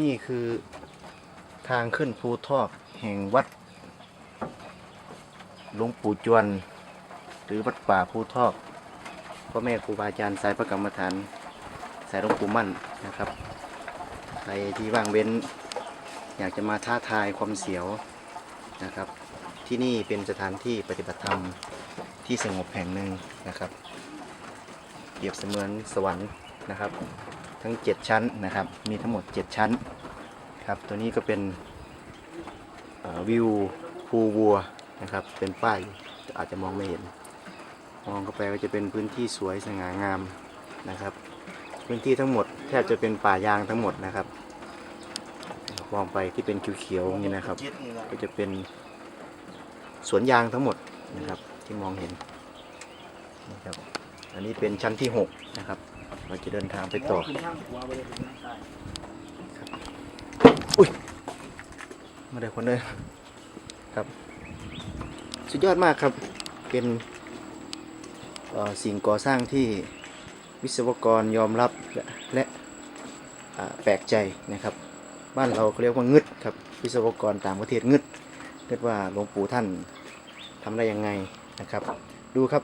นี่คือทางขึ้นภูทอกแห่งวัดหลวงปู่จวน หรือวัดป่าภูทอกพ่อแม่ครูบาอาจารย์สายพระกรรมฐาน สายหลวงปู่มั่นนะครับ ใครที่ว่างเว้น อยากจะมาท้าทายความเสียวนะครับ ที่นี่เป็นสถานที่ปฏิบัติธรรมที่สงบแห่งหนึ่งนะครับเปรียบเสมือนสวรรค์นะครับ ทั้ง 7 ชั้นนะครับ มีทั้งหมด 7 ชั้นครับ ตัวนี้ก็เป็นวิวภูวัวนะครับ เป็นป้ายอาจจะมองไม่เห็น มองเข้าไปก็จะเป็นพื้นที่สวยสง่างามนะครับ พื้นที่ทั้งหมดแทบจะเป็นป่ายางทั้งหมดนะครับมองไปที่เป็นเขียวๆนี้นะครับ ก็จะเป็นสวนยางทั้งหมดนะครับที่มองเห็นนะครับ อันนี้เป็นชั้นที่ 6 นะครับ เราจะเดินทางไปต่ออุ้ยมาได้คนเลยครับ สุดยอดมากครับ เป็นสิ่งก่อสร้างที่วิศวกรยอมรับและและแปลกใจนะครับ บ้านเราเขาเรียกว่างึดครับ วิศวกรต่างประเทศงึดเรียกว่าหลวงปู่ท่านทำได้ยังไงนะครับ ดูครับ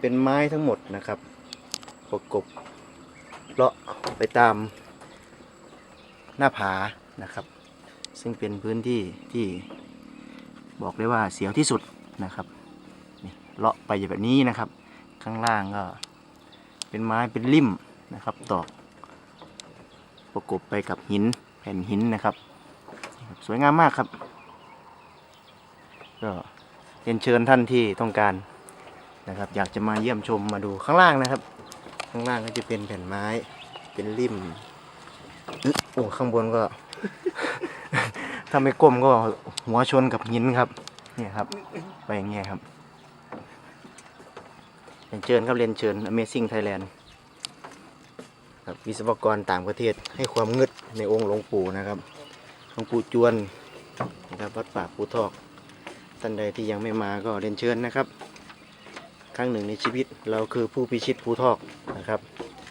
เป็นไม้ทั้งหมดนะครับ ประกบเลาะไปตามหน้าผานะครับ ซึ่งเป็นพื้นที่ที่บอกได้ว่าเสียวที่สุดนะครับนี่เลาะไปแบบนี้นะครับ ข้างล่างก็เป็นไม้เป็นลิ่มนะครับตอกประกบไปกับหินแผ่นหินนะครับ สวยงามมากครับก็เรียนเชิญท่านที่ต้องการ นะครับ อยากจะมาเยี่ยมชมมาดูข้างล่างนะครับ ข้างล่างก็จะเป็นแผ่นไม้ เป็นริมโอ้ข้างบนก็ ถ้าไม่ก้มก็หัวชนกับหินครับเนี่ยครับไปอย่างเงี้ยครับเรียนเชิญครับเรียนเชิญ Amazing Thailand ครับวิศวกรต่างประเทศให้ความงึดในองค์หลวงปู่นะครับหลวงปู่จวนนะครับวัดป่าปูทอกท่านใดที่ยังไม่มาก็เรียนเชิญนะครับ ครั้งหนึ่งในชีวิตเราคือผู้พิชิตภูทอกนะครับ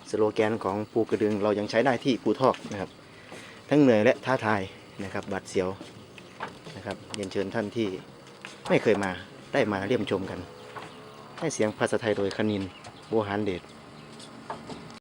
สโลแกนของภูกระดึงเรายังใช้ได้ที่ภูทอกนะครับ ทั้งเหนื่อยและท้าทายนะครับบัดเสียวนะครับเรียนเชิญท่านที่ไม่เคยมาได้มาเรียมชมกัน ให้เสียงภาษาไทยโดยคณินโบหารเดช